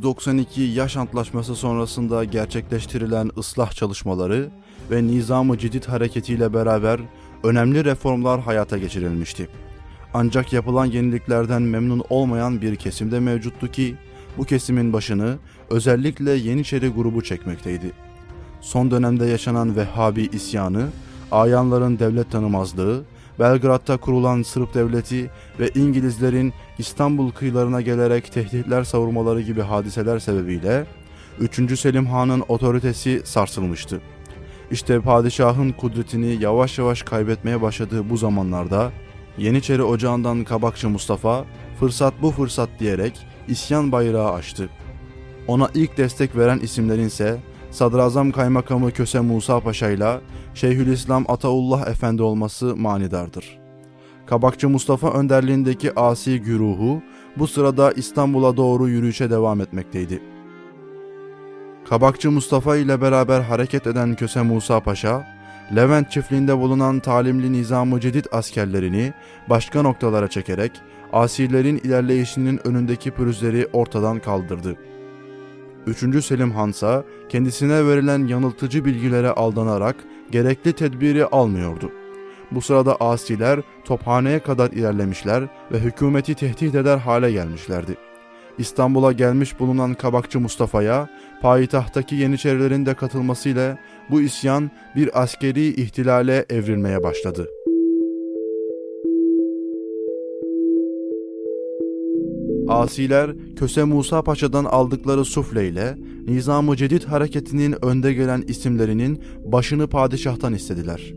1992 yaş antlaşması sonrasında gerçekleştirilen ıslah çalışmaları ve Nizam-ı Cedid hareketiyle beraber önemli reformlar hayata geçirilmişti. Ancak yapılan yeniliklerden memnun olmayan bir kesim de mevcuttu ki bu kesimin başını özellikle Yeniçeri grubu çekmekteydi. Son dönemde yaşanan Vehhabi isyanı, ayanların devlet tanımazlığı, Belgrad'da kurulan Sırp devleti ve İngilizlerin İstanbul kıyılarına gelerek tehditler savurmaları gibi hadiseler sebebiyle 3. Selim Han'ın otoritesi sarsılmıştı. İşte padişahın kudretini yavaş yavaş kaybetmeye başladığı bu zamanlarda Yeniçeri Ocağı'ndan Kabakçı Mustafa fırsat bu fırsat diyerek isyan bayrağı açtı. Ona ilk destek veren isimlerin ise Sadrazam Kaymakamı Köse Musa Paşa ile Şeyhülislam Ataullah Efendi olması manidardır. Kabakçı Mustafa önderliğindeki asi güruhu bu sırada İstanbul'a doğru yürüyüşe devam etmekteydi. Kabakçı Mustafa ile beraber hareket eden Köse Musa Paşa, Levent çiftliğinde bulunan talimli Nizam-ı Cedid askerlerini başka noktalara çekerek asirlerin ilerleyişinin önündeki pürüzleri ortadan kaldırdı. 3. Selim Hansa kendisine verilen yanıltıcı bilgilere aldanarak gerekli tedbiri almıyordu. Bu sırada asiler tophaneye kadar ilerlemişler ve hükümeti tehdit eder hale gelmişlerdi. İstanbul'a gelmiş bulunan Kabakçı Mustafa'ya payitahttaki Yeniçerilerin de katılmasıyla bu isyan bir askeri ihtilale evrilmeye başladı. Asiler Köse Musa Paşa'dan aldıkları sufle ile Nizam-ı Cedid hareketinin önde gelen isimlerinin başını padişahtan istediler.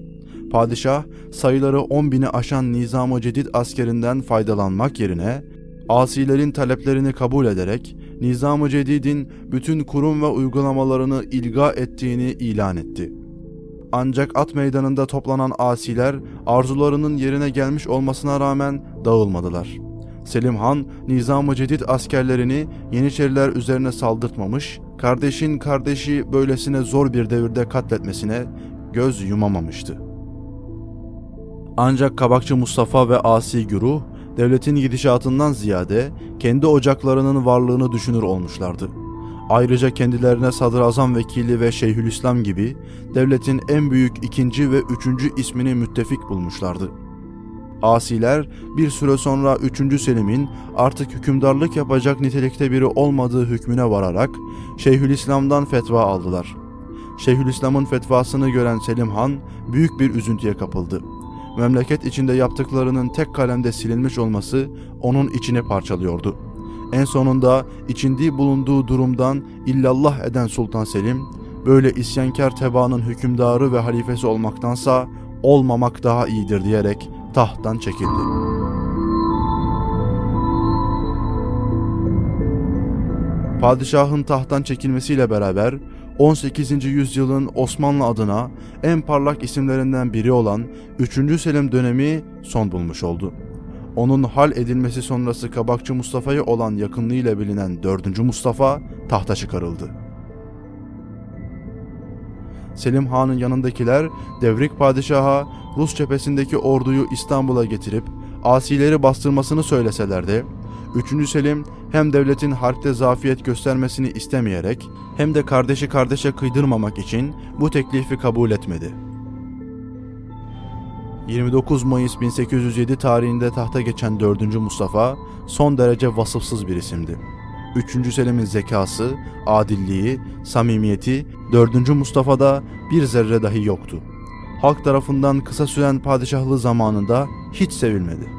Padişah sayıları 10 bini aşan Nizam-ı Cedid askerinden faydalanmak yerine asilerin taleplerini kabul ederek Nizam-ı Cedid'in bütün kurum ve uygulamalarını ilga ettiğini ilan etti. Ancak at meydanında toplanan asiler arzularının yerine gelmiş olmasına rağmen dağılmadılar. Selim Han, Nizam-ı Cedid askerlerini Yeniçeriler üzerine saldırtmamış, kardeşin kardeşi böylesine zor bir devirde katletmesine göz yumamamıştı. Ancak Kabakçı Mustafa ve Asi Güruh, devletin gidişatından ziyade kendi ocaklarının varlığını düşünür olmuşlardı. Ayrıca kendilerine sadrazam vekili ve şeyhülislam gibi devletin en büyük ikinci ve üçüncü ismini müttefik bulmuşlardı. Asiler bir süre sonra 3. Selim'in artık hükümdarlık yapacak nitelikte biri olmadığı hükmüne vararak Şeyhülislam'dan fetva aldılar. Şeyhülislam'ın fetvasını gören Selim Han büyük bir üzüntüye kapıldı. Memleket içinde yaptıklarının tek kalemde silinmiş olması onun içini parçalıyordu. En sonunda içinde bulunduğu durumdan illallah eden Sultan Selim, böyle isyankar tebaanın hükümdarı ve halifesi olmaktansa olmamak daha iyidir diyerek tahttan çekildi. Padişahın tahttan çekilmesiyle beraber 18. yüzyılın Osmanlı adına en parlak isimlerinden biri olan 3. Selim dönemi son bulmuş oldu. Onun hal edilmesi sonrası Kabakçı Mustafa'ya olan yakınlığıyla bilinen 4. Mustafa tahta çıkarıldı. Selim Han'ın yanındakiler Devrik Padişah'a Rus cephesindeki orduyu İstanbul'a getirip asileri bastırmasını söyleseler de 3. Selim hem devletin harpte zafiyet göstermesini istemeyerek hem de kardeşi kardeşe kıydırmamak için bu teklifi kabul etmedi. 29 Mayıs 1807 tarihinde tahta geçen 4. Mustafa son derece vasıfsız bir isimdi. 3. Selim'in zekası, adilliği, samimiyeti 4. Mustafa'da bir zerre dahi yoktu. Halk tarafından kısa süren padişahlığı zamanında hiç sevilmedi.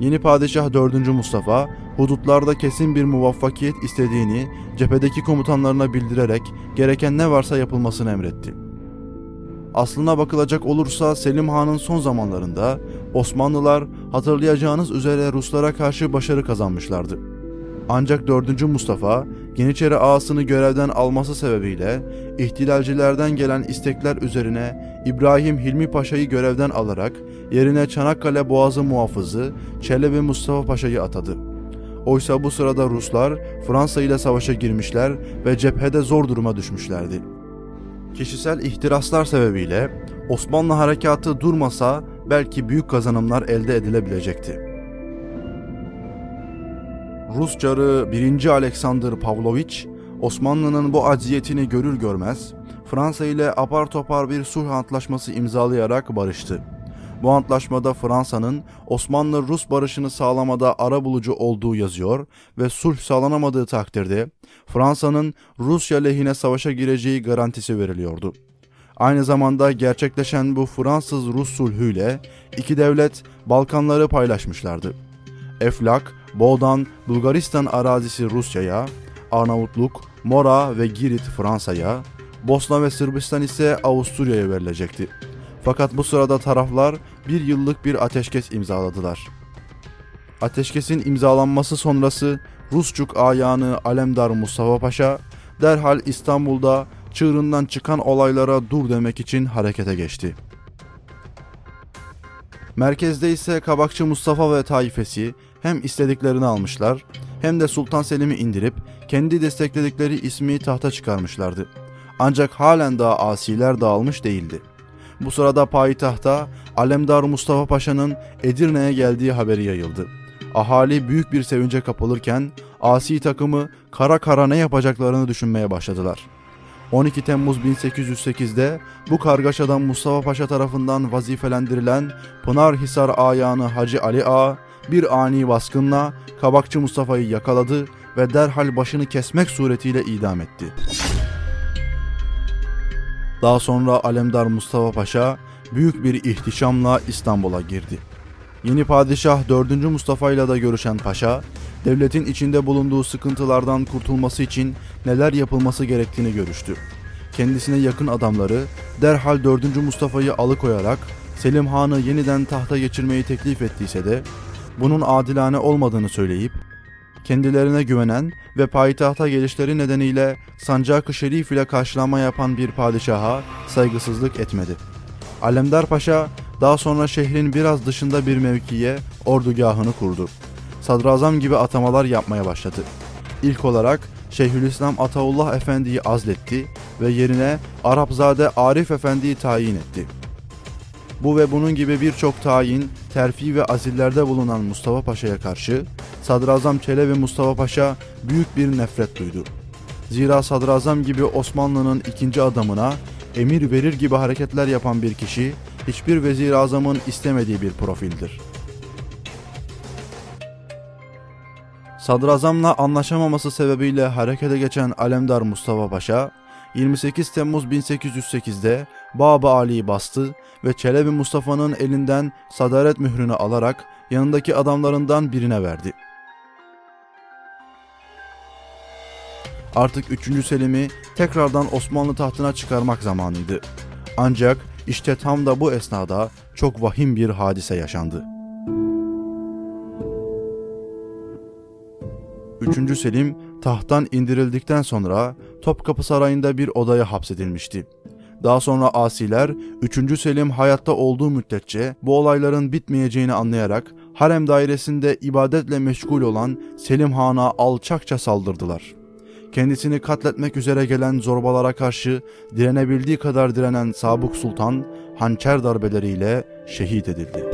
Yeni padişah 4. Mustafa, hudutlarda kesin bir muvaffakiyet istediğini cephedeki komutanlarına bildirerek gereken ne varsa yapılmasını emretti. Aslına bakılacak olursa Selim Han'ın son zamanlarında Osmanlılar hatırlayacağınız üzere Ruslara karşı başarı kazanmışlardı. Ancak 4. Mustafa Yeniçeri ağasını görevden alması sebebiyle ihtilalcilerden gelen istekler üzerine İbrahim Hilmi Paşa'yı görevden alarak yerine Çanakkale Boğazı muhafızı Çelebi Mustafa Paşa'yı atadı. Oysa bu sırada Ruslar Fransa ile savaşa girmişler ve cephede zor duruma düşmüşlerdi. Kişisel ihtiraslar sebebiyle Osmanlı harekatı durmasa belki büyük kazanımlar elde edilebilecekti. Rus carı 1. Alexander Pavlovich, Osmanlı'nın bu acziyetini görür görmez, Fransa ile apar topar bir sulh antlaşması imzalayarak barıştı. Bu antlaşmada Fransa'nın Osmanlı-Rus barışını sağlamada arabulucu olduğu yazıyor ve sulh sağlanamadığı takdirde Fransa'nın Rusya lehine savaşa gireceği garantisi veriliyordu. Aynı zamanda gerçekleşen bu Fransız-Rus sulhüyle iki devlet Balkanları paylaşmışlardı. Eflak, Boğdan, Bulgaristan arazisi Rusya'ya, Arnavutluk, Mora ve Girit Fransa'ya, Bosna ve Sırbistan ise Avusturya'ya verilecekti. Fakat bu sırada taraflar bir yıllık bir ateşkes imzaladılar. Ateşkesin imzalanması sonrası Rusçuk ayağını Alemdar Mustafa Paşa derhal İstanbul'da çığırından çıkan olaylara dur demek için harekete geçti. Merkezde ise Kabakçı Mustafa ve taifesi hem istediklerini almışlar hem de Sultan Selim'i indirip kendi destekledikleri ismi tahta çıkarmışlardı. Ancak halen daha asiler dağılmış değildi. Bu sırada payitahta Alemdar Mustafa Paşa'nın Edirne'ye geldiği haberi yayıldı. Ahali büyük bir sevince kapılırken asi takımı kara kara ne yapacaklarını düşünmeye başladılar. 12 Temmuz 1808'de bu kargaşadan Mustafa Paşa tarafından vazifelendirilen Pınarhisar ayağını Hacı Ali Ağa bir ani baskınla Kabakçı Mustafa'yı yakaladı ve derhal başını kesmek suretiyle idam etti. Daha sonra Alemdar Mustafa Paşa büyük bir ihtişamla İstanbul'a girdi. Yeni padişah 4. Mustafa ile de görüşen paşa, devletin içinde bulunduğu sıkıntılardan kurtulması için neler yapılması gerektiğini görüştü. Kendisine yakın adamları derhal 4. Mustafa'yı alıkoyarak Selim Han'ı yeniden tahta geçirmeyi teklif ettiyse de bunun adilane olmadığını söyleyip kendilerine güvenen ve payitahta gelişleri nedeniyle sancak-ı şerif ile karşılama yapan bir padişaha saygısızlık etmedi. Alemdar Paşa daha sonra şehrin biraz dışında bir mevkiye ordugahını kurdu. Sadrazam gibi atamalar yapmaya başladı. İlk olarak Şeyhülislam Ataullah Efendi'yi azletti ve yerine Arapzade Arif Efendi'yi tayin etti. Bu ve bunun gibi birçok tayin, terfi ve azillerde bulunan Mustafa Paşa'ya karşı Sadrazam Çelebi Mustafa Paşa büyük bir nefret duydu. Zira sadrazam gibi Osmanlı'nın ikinci adamına emir verir gibi hareketler yapan bir kişi hiçbir vezir azamın istemediği bir profildir. Sadrazamla anlaşamaması sebebiyle harekete geçen Alemdar Mustafa Paşa, 28 Temmuz 1808'de Baba Ali'yi bastı ve Çelebi Mustafa'nın elinden sadaret mührünü alarak yanındaki adamlarından birine verdi. Artık 3. Selim'i tekrardan Osmanlı tahtına çıkarmak zamanıydı. Ancak işte tam da bu esnada çok vahim bir hadise yaşandı. 3. Selim tahttan indirildikten sonra Topkapı Sarayı'nda bir odaya hapsedilmişti. Daha sonra asiler 3. Selim hayatta olduğu müddetçe bu olayların bitmeyeceğini anlayarak harem dairesinde ibadetle meşgul olan Selim Han'a alçakça saldırdılar. Kendisini katletmek üzere gelen zorbalara karşı direnebildiği kadar direnen Sabık Sultan hançer darbeleriyle şehit edildi.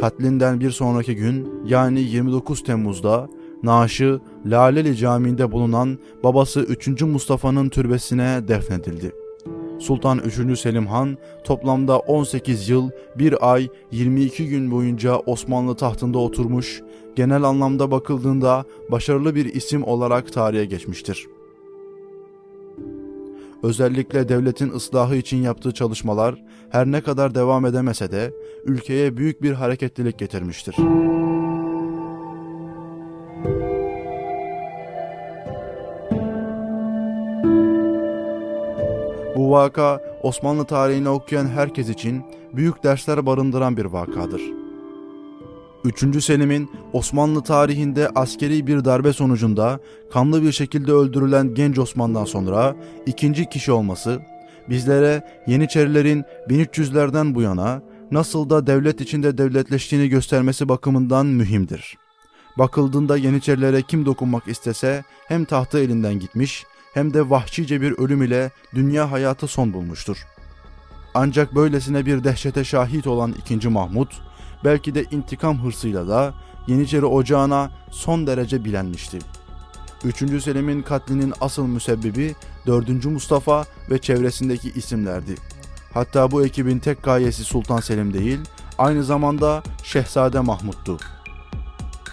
Katlinden bir sonraki gün yani 29 Temmuz'da naaşı Laleli Camii'nde bulunan babası 3. Mustafa'nın türbesine defnedildi. Sultan 3. Selim Han toplamda 18 yıl, 1 ay, 22 gün boyunca Osmanlı tahtında oturmuş, genel anlamda bakıldığında başarılı bir isim olarak tarihe geçmiştir. Özellikle devletin ıslahı için yaptığı çalışmalar her ne kadar devam edemese de ülkeye büyük bir hareketlilik getirmiştir. Bu vaka Osmanlı tarihini okuyan herkes için büyük dersler barındıran bir vakadır. 3. Selim'in Osmanlı tarihinde askeri bir darbe sonucunda kanlı bir şekilde öldürülen genç Osman'dan sonra ikinci kişi olması bizlere Yeniçerilerin 1300'lerden bu yana nasıl da devlet içinde devletleştiğini göstermesi bakımından mühimdir. Bakıldığında Yeniçerilere kim dokunmak istese hem tahtı elinden gitmiş hem de vahşice bir ölüm ile dünya hayatı son bulmuştur. Ancak böylesine bir dehşete şahit olan 2. Mahmut, belki de intikam hırsıyla da Yeniçeri Ocağı'na son derece bilenmişti. 3. Selim'in katlinin asıl müsebbibi 4. Mustafa ve çevresindeki isimlerdi. Hatta bu ekibin tek gayesi Sultan Selim değil, aynı zamanda Şehzade Mahmut'tu.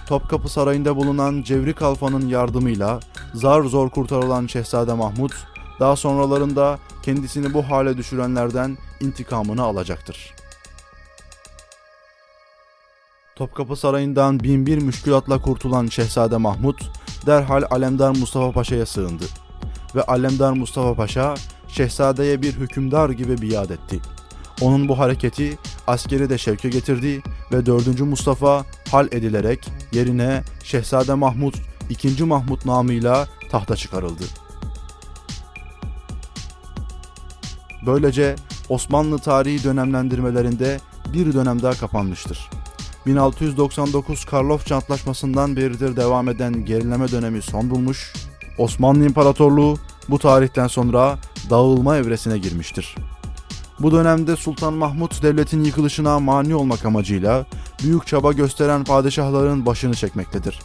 Topkapı Sarayı'nda bulunan Cevri Kalfa'nın yardımıyla zar zor kurtarılan Şehzade Mahmut, daha sonralarında kendisini bu hale düşürenlerden intikamını alacaktır. Topkapı Sarayı'ndan binbir müşkülatla kurtulan Şehzade Mahmut, derhal Alemdar Mustafa Paşa'ya sığındı. Ve Alemdar Mustafa Paşa, Şehzade'ye bir hükümdar gibi biat etti. Onun bu hareketi askeri de şevke getirdi ve 4. Mustafa hal edilerek yerine Şehzade Mahmut 2. Mahmut namıyla tahta çıkarıldı. Böylece Osmanlı tarihi dönemlendirmelerinde bir dönem daha kapanmıştır. 1699 Karlofça Antlaşması'ndan beridir devam eden gerileme dönemi son bulmuş, Osmanlı İmparatorluğu bu tarihten sonra dağılma evresine girmiştir. Bu dönemde Sultan Mahmut devletin yıkılışına mani olmak amacıyla büyük çaba gösteren padişahların başını çekmektedir.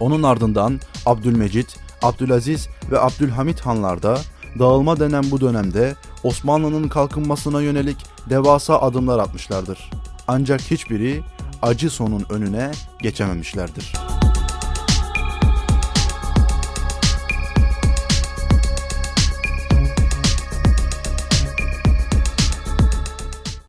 Onun ardından Abdülmecit, Abdülaziz ve Abdülhamit hanlar da dağılma denen bu dönemde Osmanlı'nın kalkınmasına yönelik devasa adımlar atmışlardır. Ancak hiçbiri acı sonun önüne geçememişlerdir.